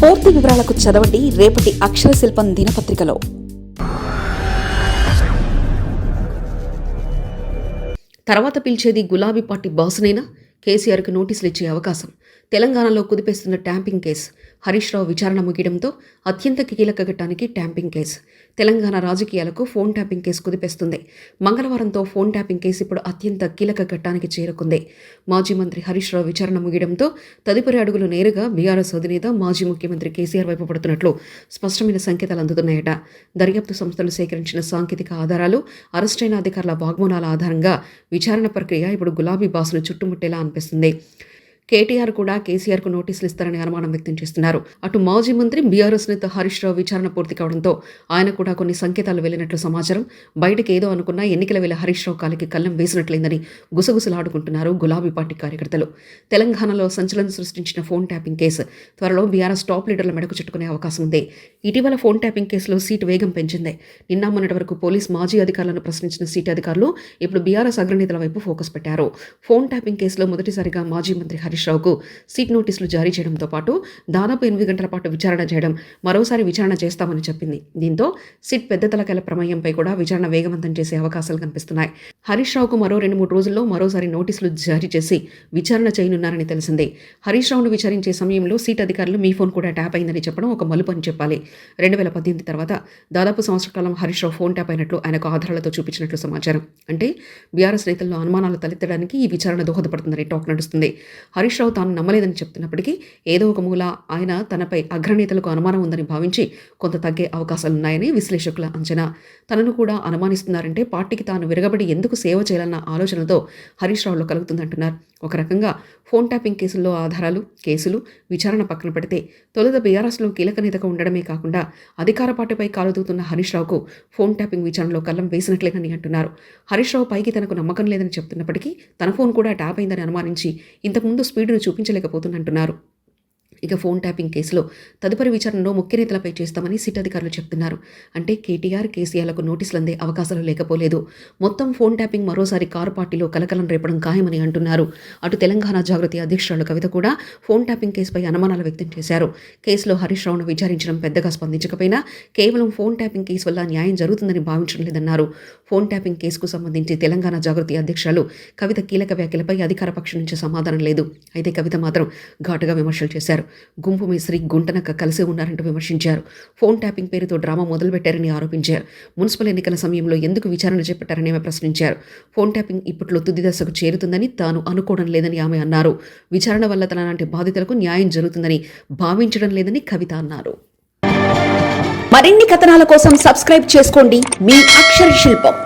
పూర్తి వివరాలకు చదవండి రేపటి అక్షర శిల్పం దినపత్రికలో. తర్వాత పిలిచేది గులాబీ పార్టీ బాసునేనా? కేసీఆర్కు నోటీసులు ఇచ్చే అవకాశం. తెలంగాణలో కుదిపేస్తున్న ట్యాంపింగ్ కేసు హరీష్ రావు విచారణ ముగియడంతో అత్యంత కీలక ఘట్టానికి ట్యాంపింగ్ కేసు. తెలంగాణ రాజకీయాలకు ఫోన్ ట్యాపింగ్ కేసు కుదిపేస్తుంది. మంగళవారంతో ఫోన్ ట్యాపింగ్ కేసు ఇప్పుడు అత్యంత కీలక ఘట్టానికి చేరుకుంది. మాజీ మంత్రి హరీష్ రావు విచారణ ముగియడంతో తదుపరి అడుగులు నేరుగా బీఆర్ఎస్ అధినేత మాజీ ముఖ్యమంత్రి కేసీఆర్ వైపు పడుతున్నట్లు స్పష్టమైన సంకేతాలు అందుతున్నాయట. దర్యాప్తు సంస్థలు సేకరించిన సాంకేతిక ఆధారాలు అరెస్టైన అధికారుల వాగ్మూలాల ఆధారంగా విచారణ ప్రక్రియ ఇప్పుడు గులాబీ బాసును చుట్టుముట్టేలా అనిపిస్తుంది. కేటీఆర్ కూడా కేసీఆర్కు నోటీసులు ఇస్తారని అనుమానం వ్యక్తం చేస్తున్నారు. అటు మాజీ మంత్రి బీఆర్ఎస్ నేత హరీష్ రావు విచారణ పూర్తి కావడంతో ఆయన కూడా కొన్ని సంకేతాలు వెళ్ళినట్లు సమాచారం. బయటకు ఏదో అనుకున్నా ఎన్నికల వేళ హరీష్ రావు కాలికి కళ్ళం వేసినట్లయిందని గుసగుసలాడుకుంటున్నారు గులాబీ పార్టీ కార్యకర్తలు. తెలంగాణలో సంచలనం సృష్టించిన ఫోన్ ట్యాపింగ్ కేసు. త్వరలో బీఆర్ఎస్ టాప్ లీడర్ల మెడకు చుట్టుకునే అవకాశం ఉంది. ఇటీవల ఫోన్ ట్యాపింగ్ కేసులో సీటు వేగం పెంచింది. నిన్న మొన్నటి వరకు పోలీస్ మాజీ అధికారులను ప్రశ్నించిన సీటు అధికారులు ఇప్పుడు బీఆర్ఎస్ అగ్రనేతల వైపు ఫోకస్ పెట్టారు. ఫోన్ ట్యాపింగ్ కేసులో మొదటిసారిగా మాజీ మంత్రి హరీష్ రావుకు సీట్ నోటీసులు జారీ చేయడంతో పాటు దాదాపు ఎనిమిది గంటల పాటు విచారణ చేయడం మరోసారి విచారణ చేస్తామని చెప్పింది. దీంతో సిట్ పెద్ద తలకాయల ప్రమేయంపై కూడా విచారణ వేగవంతం చేసే అవకాశాలు కనిపిస్తున్నాయి. హరీష్ రావుకు మరో రెండు మూడు రోజుల్లో మరోసారి నోటీసులు జారీ చేసి విచారణ చేయనున్నారని తెలిసింది. హరీష్ రావును విచారించే సమయంలో సీట్ అధికారులు మీ ఫోన్ కూడా ట్యాప్ అయిందని చెప్పడం ఒక మలుపు అని చెప్పాలి. రెండు వేల పద్దెనిమిది తర్వాత దాదాపు సంవత్సర కాలం హరీష్ రావు ఫోన్ ట్యాప్ అయినట్లు ఆయనకు ఆధారాలతో చూపించినట్లు సమాచారం. అంటే బీఆర్ఎస్ నేతల్లో అనుమానాలు తలెత్తడానికి ఈ విచారణ దోహదపడుతుందని టాక్ నడుస్తుంది. హరీష్ రావు తాను నమ్మలేదని చెప్తున్నప్పటికీ ఏదో ఒక మూల ఆయన తనపై అగ్రనేతలకు అనుమానం ఉందని భావించి కొంత తగ్గే అవకాశాలున్నాయని విశ్లేషకుల అంచనా. తనను కూడా అనుమానిస్తున్నారంటే పార్టీకి తాను విరగబడి ఎందుకు సేవ చేయాలన్న ఆలోచనతో హరీష్ రావులో కలుగుతుందంటున్నారు. ఒక రకంగా ఫోన్ ట్యాపింగ్ కేసుల్లో ఆధారాలు కేసులు విచారణ పక్కన పెడితే తొలుత బీఆర్ఎస్లో కీలక నేతగా ఉండడమే కాకుండా అధికార పార్టీపై కాలుదూతున్న హరీష్ రావుకు ఫోన్ ట్యాపింగ్ విచారణలో కళ్ళం వేసినట్లేనని అంటున్నారు. హరీష్ రావు పైకి తనకు నమ్మకం లేదని చెప్తున్నప్పటికీ తన ఫోన్ కూడా ట్యాప్ అయిందని అనుమానించి ఇంతకుముందు స్పీడ్ను చూపించలేకపోతుందంటున్నారు ఇక ఫోన్ ట్యాపింగ్ కేసులో తదుపరి విచారణలో ముఖ్య నేతలపై చేస్తామని సిట్ అధికారులు చెప్తున్నారు. అంటే కేటీఆర్ కేసీఆర్లకు నోటీసులు అందే అవకాశాలు లేకపోలేదు. మొత్తం ఫోన్ ట్యాపింగ్ మరోసారి కారు పార్టీలో కలకలం రేపడం ఖాయమని అంటున్నారు. అటు తెలంగాణ జాగృతి అధ్యక్షురాలు కవిత కూడా ఫోన్ ట్యాపింగ్ కేసుపై అనుమానాలు వ్యక్తం చేశారు. కేసులో హరీష్ రావును విచారించడం పెద్దగా స్పందించకపోయినా కేవలం ఫోన్ ట్యాపింగ్ కేసు వల్ల న్యాయం జరుగుతుందని భావించడం లేదన్నారు. ఫోన్ ట్యాపింగ్ కేసుకు సంబంధించి తెలంగాణ జాగృతి అధ్యక్షురాలు కవిత కీలక వ్యాఖ్యలపై అధికార పక్షం నుంచి సమాధానం లేదు. అయితే కవిత మాత్రం ఘాటుగా విమర్శలు చేశారు. గుంపు మిశ్రీ గుంటనక్క కలిసి ఉన్నారంటూ విమర్శించారు. ఫోన్ ట్యాపింగ్ పేరుతో డ్రామా మొదలుపెట్టారని ఆరోపించారు. మున్సిపల్ ఎన్నికల సమయంలో ఎందుకు విచారణ చేపట్టారని ఆమె ప్రశ్నించారు. ఫోన్ ట్యాపింగ్ ఇప్పట్లో తుది దశకు చేరుతుందని తాను అనుకోవడం లేదని ఆమె అన్నారు. విచారణ వల్ల తన లాంటి బాధితులకు న్యాయం జరుగుతుందని భావించడం లేదని కవిత అన్నారు. మరిన్ని కథనాల కోసం సబ్స్క్రైబ్ చేసుకోండి. మీ అక్షర శిల్పం.